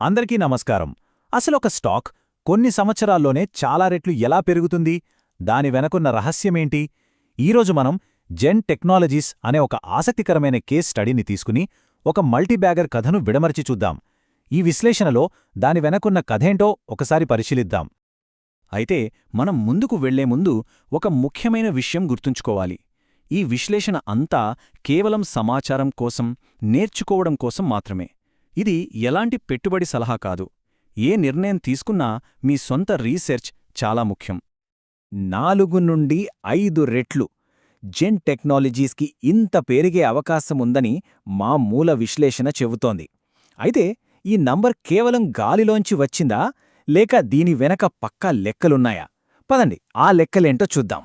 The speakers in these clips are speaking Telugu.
అందరికీ నమస్కారం. అసలు ఒక స్టాక్ కొన్ని సంవత్సరాల్లోనే చాలా రెట్లు ఎలా పెరుగుతుంది? దాని వెనకున్న రహస్యమేంటి? ఈరోజు మనం జెన్ టెక్నాలజీస్ అనే ఒక ఆసక్తికరమైన కేస్ స్టడీని తీసుకుని ఒక మల్టీబ్యాగర్ కథను విడమర్చి చూద్దాం. ఈ విశ్లేషణలో దాని వెనకున్న కథేంటో ఒకసారి పరిశీలిద్దాం. అయితే మనం ముందుకు వెళ్ళే ముందు ఒక ముఖ్యమైన విషయం గుర్తుంచుకోవాలి. ఈ విశ్లేషణ అంతా కేవలం సమాచారం కోసం నేర్చుకోవడం కోసం మాత్రమే. ఇది ఎలాంటి పెట్టుబడి సలహా కాదు. ఏ నిర్ణయం తీసుకున్నా మీ సొంత రీసెర్చ్ చాలా ముఖ్యం. నాలుగు నుండి ఐదు రెట్లు. జెన్ టెక్నాలజీస్కి ఇంత పెరిగే అవకాశముందని మా మూల విశ్లేషణ చెబుతోంది. అయితే ఈ నంబర్ కేవలం గాలిలోంచి వచ్చిందా? లేక దీని వెనక పక్కా లెక్కలున్నాయా? పదండి ఆ లెక్కలేంటో చూద్దాం.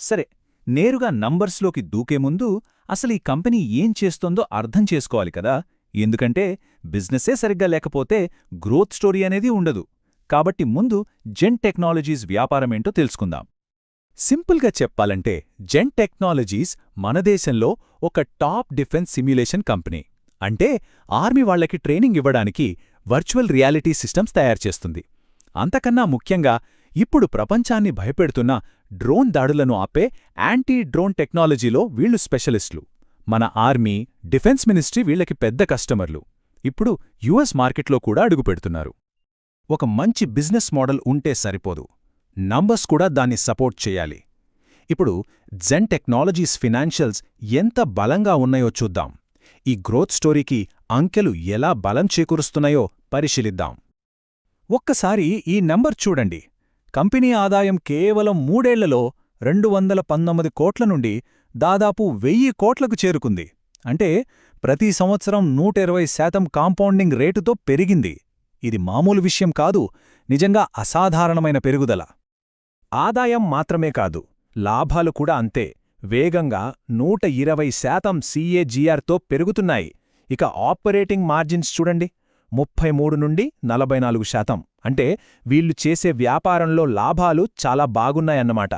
సరే నేరుగా నంబర్స్లోకి దూకే ముందు అసలు ఈ కంపెనీ ఏం చేస్తోందో అర్థం చేసుకోవాలి కదా? ఎందుకంటే బిజినెసే సరిగ్గా లేకపోతే గ్రోత్ స్టోరీ అనేది ఉండదు. కాబట్టి ముందు జెన్ టెక్నాలజీస్ వ్యాపారమేంటో తెలుసుకుందాం. సింపుల్గా చెప్పాలంటే జెన్ టెక్నాలజీస్ మన దేశంలో ఒక టాప్ డిఫెన్స్ సిమ్యులేషన్ కంపెనీ. అంటే ఆర్మీ వాళ్ళకి ట్రైనింగ్ ఇవ్వడానికి వర్చువల్ రియాలిటీ సిస్టమ్స్ తయారుచేస్తుంది అంతకన్నా ముఖ్యంగా ఇప్పుడు ప్రపంచాన్ని భయపెడుతున్న డ్రోన్ దాడులను ఆపే యాంటీ డ్రోన్ టెక్నాలజీలో వీళ్ళు స్పెషలిస్టులు. మన ఆర్మీ డిఫెన్స్ మినిస్ట్రీ వీళ్ళకి పెద్ద కస్టమర్లు. ఇప్పుడు యుఎస్ మార్కెట్లో కూడా అడుగుపెడుతున్నారు ఒక మంచి బిజినెస్ మోడల్ ఉంటే సరిపోదు. నంబర్స్ కూడా దాన్ని సపోర్ట్ చేయాలి. ఇప్పుడు జెన్ టెక్నాలజీస్ ఫినాన్షియల్స్ ఎంత బలంగా ఉన్నాయో చూద్దాం. ఈ గ్రోత్ స్టోరీకి అంకెలు ఎలా బలం చేకూరుస్తున్నాయో పరిశీలిద్దాం. ఒక్కసారి ఈ నంబర్ చూడండి. కంపెనీ ఆదాయం కేవలం మూడేళ్ళలో రెండు వందల పంతొమ్మిది కోట్ల నుండి దాదాపు వెయ్యి కోట్లకు చేరుకుంది. అంటే ప్రతి సంవత్సరం నూట ఇరవై శాతం కాంపౌండింగ్ రేటుతో పెరిగింది. ఇది మామూలు విషయం కాదు నిజంగా అసాధారణమైన పెరుగుదల. ఆదాయం మాత్రమే కాదు లాభాలు కూడా అంతే. వేగంగా నూట ఇరవై శాతం సీఏజీఆర్తో పెరుగుతున్నాయి. ఇక ఆపరేటింగ్ మార్జిన్స్ చూడండి ముప్పై మూడు నుండి నలభై నాలుగు శాతం. అంటే వీళ్ళు చేసే వ్యాపారంలో లాభాలు చాలా బాగున్నాయన్నమాట.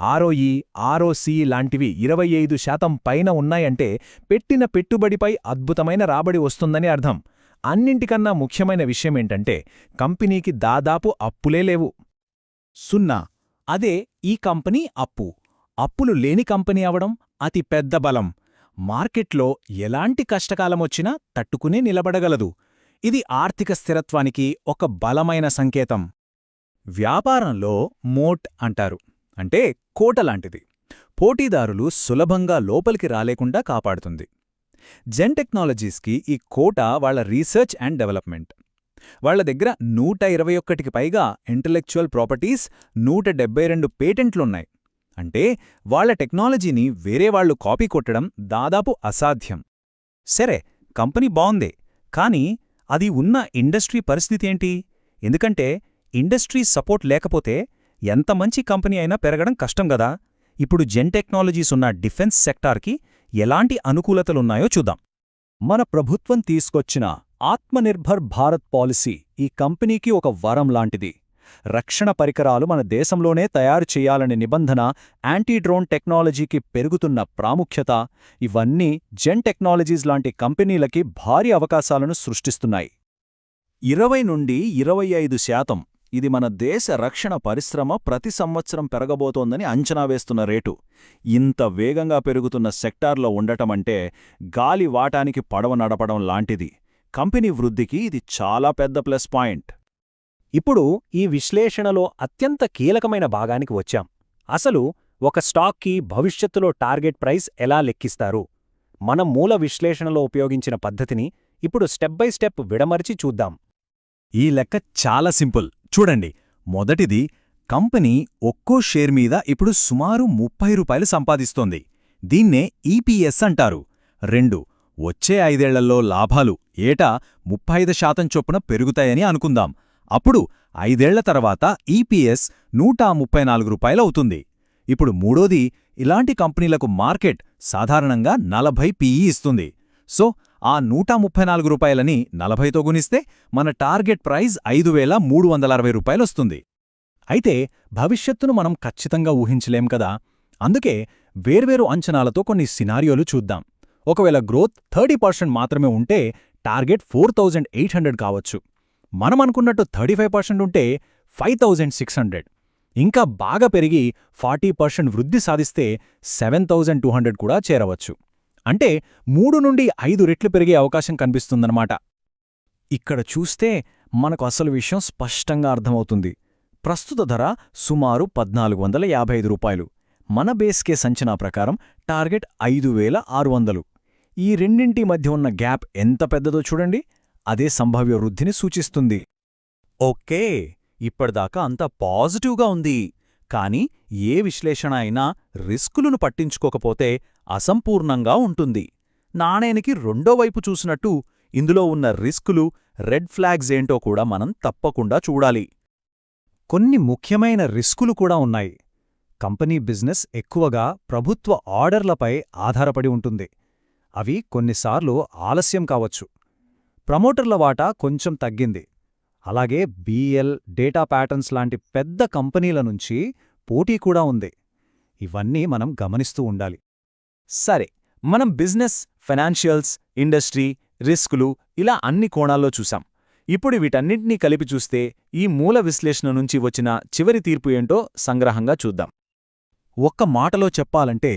ఆర్ఓఈ ఆర్ఓసీ లాంటివి ఇరవై ఐదు శాతం పైన ఉన్నాయంటే పెట్టిన పెట్టుబడిపై అద్భుతమైన రాబడి వస్తుందని అర్థం. అన్నింటికన్నా ముఖ్యమైన విషయమేంటంటే కంపెనీకి దాదాపు అప్పులే లేవు. సున్నా. అదే ఈ కంపెనీ అప్పు. అప్పులు లేని కంపెనీ అవడం అతి పెద్ద బలం. మార్కెట్లో ఎలాంటి కష్టకాలమొచ్చినా తట్టుకునే నిలబడగలదు. ఇది ఆర్థిక స్థిరత్వానికి ఒక బలమైన సంకేతం. వ్యాపారంలో మోట్ అంటారు. అంటే కోట లాంటిది. పోటీదారులు సులభంగా లోపలికి రాలేకుండా కాపాడుతుంది. జెన్ టెక్నాలజీస్కి ఈ కోట వాళ్ళ రీసెర్చ్ అండ్ డెవలప్మెంట్. వాళ్ళ దగ్గర నూట ఇరవై ఒక్కటికి పైగా ఇంటలెక్చువల్ ప్రాపర్టీస్ నూట డెబ్బై రెండు పేటెంట్లున్నాయి. అంటే వాళ్ళ టెక్నాలజీని వేరే వాళ్ళు కాపీ కొట్టడం దాదాపు అసాధ్యం. సరే కంపెనీ బావుందే కానీ అది ఉన్న ఇండస్ట్రీ పరిస్థితి ఏంటి? ఎందుకంటే ఇండస్ట్రీ సపోర్ట్ లేకపోతే ఎంత మంచి కంపెనీ అయినా పెరగడం కష్టం గదా? ఇప్పుడు జెన్ టెక్నాలజీస్ ఉన్న డిఫెన్స్ సెక్టార్కి ఎలాంటి అనుకూలతలున్నాయో చూద్దాం. మన ప్రభుత్వం తీసుకొచ్చిన ఆత్మనిర్భర్ భారత్ పాలసీ ఈ కంపెనీకి ఒక వరం లాంటిది. రక్షణ పరికరాలు మన దేశంలోనే తయారు చేయాలనే నిబంధన యాంటీడ్రోన్ టెక్నాలజీకి పెరుగుతున్న ప్రాముఖ్యత ఇవన్నీ జెన్ టెక్నాలజీస్ లాంటి కంపెనీలకి భారీ అవకాశాలను సృష్టిస్తున్నాయి. ఇరవై నుండి ఇరవై ఐదు శాతం ఇది మన దేశ రక్షణ పరిశ్రమ ప్రతి సంవత్సరం పెరగబోతోందని అంచనా వేస్తున్న రేటు. ఇంత వేగంగా పెరుగుతున్న సెక్టార్లో ఉండటమంటే గాలి వాటానికి పడవ నడపడం లాంటిది. కంపెనీ వృద్ధికి ఇది చాలా పెద్ద ప్లస్ పాయింట్. ఇప్పుడు ఈ విశ్లేషణలో అత్యంత కీలకమైన భాగానికి వచ్చాం. అసలు ఒక స్టాక్కి భవిష్యత్తులో టార్గెట్ ప్రైస్ ఎలా లెక్కిస్తారు? మన మూల విశ్లేషణలో ఉపయోగించిన పద్ధతిని ఇప్పుడు స్టెప్ బై స్టెప్ విడమరిచి చూద్దాం. ఈ లెక్క చాలా సింపుల్. చూడండి మొదటిది కంపెనీ ఒక్కో షేర్ మీద ఇప్పుడు సుమారు ముప్పై రూపాయలు సంపాదిస్తోంది. దీన్నే ఈపీఎస్ అంటారు. రెండు వచ్చే ఐదేళ్ళలో లాభాలు ఏటా ముప్పై ఐదు శాతం చొప్పున పెరుగుతాయని అనుకుందాం. అప్పుడు ఐదేళ్ళ తర్వాత ఈపీఎస్ నూట ముప్పై నాలుగు రూపాయలవుతుంది ఇప్పుడు మూడోది ఇలాంటి కంపెనీలకు మార్కెట్ సాధారణంగా నలభై పీఈ ఇస్తుంది. సో ఆ నూట ముప్పై నాలుగు రూపాయలని నలభైతో గుణిస్తే మన టార్గెట్ ప్రైజ్ ఐదు వేల మూడు వందల అరవై రూపాయలొస్తుంది. అయితే భవిష్యత్తును మనం ఖచ్చితంగా ఊహించలేం కదా? అందుకే వేర్వేరు అంచనాలతో కొన్ని సినారియోలు చూద్దాం. ఒకవేళ గ్రోత్ థర్టీ పర్సెంట్ మాత్రమే ఉంటే target four thousand eight hundred కావచ్చు. మనం అనుకున్నట్టు థర్టీ ఫైవ్ పర్సెంట్ ఉంటే ఫైవ్ థౌజండ్ సిక్స్ హండ్రెడ్. ఇంకా బాగా పెరిగి ఫార్టీ పర్సెంట్ వృద్ధి సాధిస్తే సెవెన్ థౌజండ్ టూ హండ్రెడ్ కూడా చేరవచ్చు. అంటే మూడు నుండి ఐదు రెట్లు పెరిగే అవకాశం కనిపిస్తుందన్నమాట. ఇక్కడ చూస్తే మనకు అసలు విషయం స్పష్టంగా అర్థమవుతుంది. ప్రస్తుత ధర సుమారు పద్నాలుగు వందల యాభై ఐదు రూపాయలు. మన బేస్కే సంచనా ప్రకారం టార్గెట్ ఐదు వేల ఆరు వందలు. ఈ రెండింటి మధ్య ఉన్న గ్యాప్ ఎంత పెద్దదో చూడండి. అదే సంభావ్య వృద్ధిని సూచిస్తుంది. ఓకే ఇప్పటిదాకా అంతా పాజిటివ్గా ఉంది. కానీ ఏ విశ్లేషణ అయినా రిస్కులను పట్టించుకోకపోతే అసంపూర్ణంగా ఉంటుంది. నాణేనికి రెండో వైపు చూసినట్టు ఇందులో ఉన్న రిస్కులు రెడ్ ఫ్లాగ్స్ ఏంటో కూడా మనం తప్పకుండా చూడాలి. కొన్ని ముఖ్యమైన రిస్కులు కూడా ఉన్నాయి. కంపెనీ బిజినెస్ ఎక్కువగా ప్రభుత్వ ఆర్డర్లపై ఆధారపడి ఉంటుంది. అవి కొన్నిసార్లు ఆలస్యం కావచ్చు. ప్రమోటర్ల వాటా కొంచెం తగ్గింది. అలాగే బీఎల్ డేటా ప్యాటర్న్స్ లాంటి పెద్ద కంపెనీల నుంచి పోటీ కూడా ఉంది. ఇవన్నీ మనం గమనిస్తూ ఉండాలి. సరే మనం బిజినెస్ ఫైనాన్షియల్స్ ఇండస్ట్రీ రిస్కులు ఇలా అన్ని కోణాల్లో చూసాం ఇప్పుడు వీటన్నింటినీ కలిపి చూస్తే ఈ మూల విశ్లేషణ నుంచి వచ్చిన చివరి తీర్పు ఏంటో సంగ్రహంగా చూద్దాం. ఒక్క మాటలో చెప్పాలంటే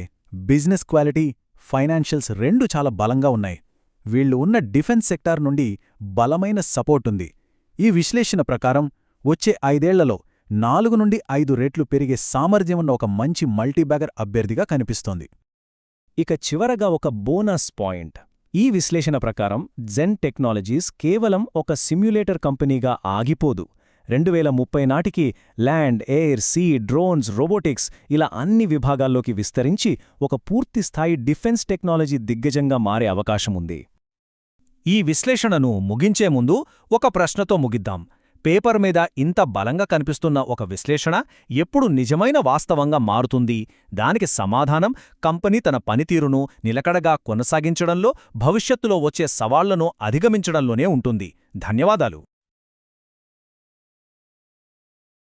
బిజినెస్ క్వాలిటీ ఫైనాన్షియల్స్ రెండు చాలా బలంగా ఉన్నాయి. వీళ్ళు ఉన్న డిఫెన్స్ సెక్టార్ నుండి బలమైన సపోర్ట్ ఉంది. ఈ విశ్లేషణ ప్రకారం వచ్చే ఐదేళ్ళలో నాలుగు నుండి ఐదు రేట్లు పెరిగే సామర్థ్యమున్న ఒక మంచి మల్టీబ్యాగర్ అభ్యర్థిగా కనిపిస్తోంది. ఇక చివరగా ఒక బోనస్ పాయింట్. ఈ విశ్లేషణ ప్రకారం జెన్ టెక్నాలజీస్ కేవలం ఒక సిమ్యులేటర్ కంపెనీగా ఆగిపోదు. రెండు వేల ముప్పై నాటికి land air sea drones robotics ఇలా అన్ని విభాగాల్లోకి విస్తరించి ఒక పూర్తిస్థాయి డిఫెన్స్ టెక్నాలజీ దిగ్గజంగా మారే అవకాశముంది. ఈ విశ్లేషణను ముగించే ముందు ఒక ప్రశ్నతో ముగిద్దాం. పేపర్ మీద ఇంత బలంగా కనిపిస్తున్న ఒక విశ్లేషణ ఎప్పుడు నిజమైన వాస్తవంగా మారుతుంది? దానికి సమాధానం కంపెనీ తన పనితీరును నిలకడగా కొనసాగించడంలో భవిష్యత్తులో వచ్చే సవాళ్ళను అధిగమించడంలోనే ఉంటుంది. ధన్యవాదాలు.